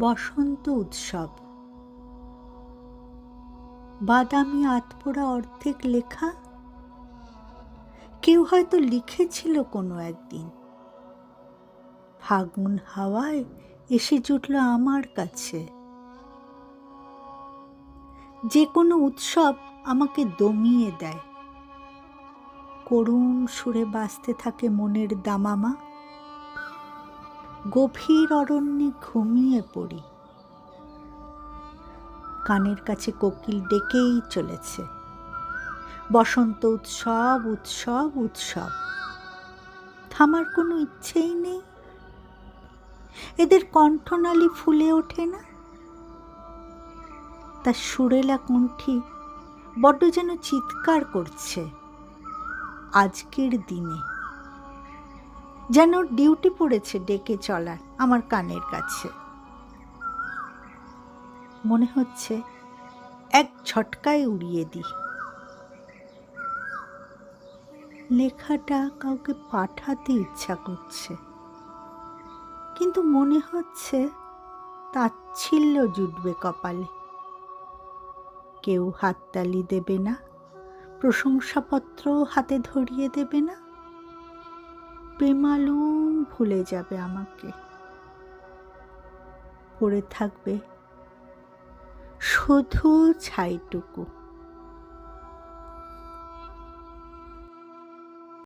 বসন্ত উৎসব। বাদামি আতপোড়া অর্ধেক লেখা। কেউ হয়তো লিখেছিল কোনো একদিন। ফাগুন হাওয়ায় এসে জুটল আমার কাছে। যে কোনো উৎসব আমাকে দমিয়ে দেয়। করুণ সুরে বাঁচতে থাকে মনের দামামা। গভীর অরণ্যে ঘুমিয়ে পড়ি। কানের কাছে কোকিল ডেকেই চলেছে। বসন্ত উৎসব উৎসব উৎসব। থামার কোনো ইচ্ছেই নেই। এদের কণ্ঠনালী ফুলে ওঠে না। তার সুরেলা কণ্ঠী বড্ড যেন চিৎকার করছে। আজকের দিনে যেন ডিউটি পড়েছে ডেকে চলার আমার কানের কাছে। মনে হচ্ছে এক ঝটকায় উড়িয়ে দিই। লেখাটা কাউকে পাঠাতে ইচ্ছা করছে। কিন্তু মনে হচ্ছে তাচ্ছিল্য জুটবে কপালে। কেউ হাততালি দেবে না প্রশংসাপত্র হাতে ধরিয়ে দেবে না। প্রেমালুম ভুলে যাবে আমাকে। পড়ে থাকবে শুধু ছাইটুকু।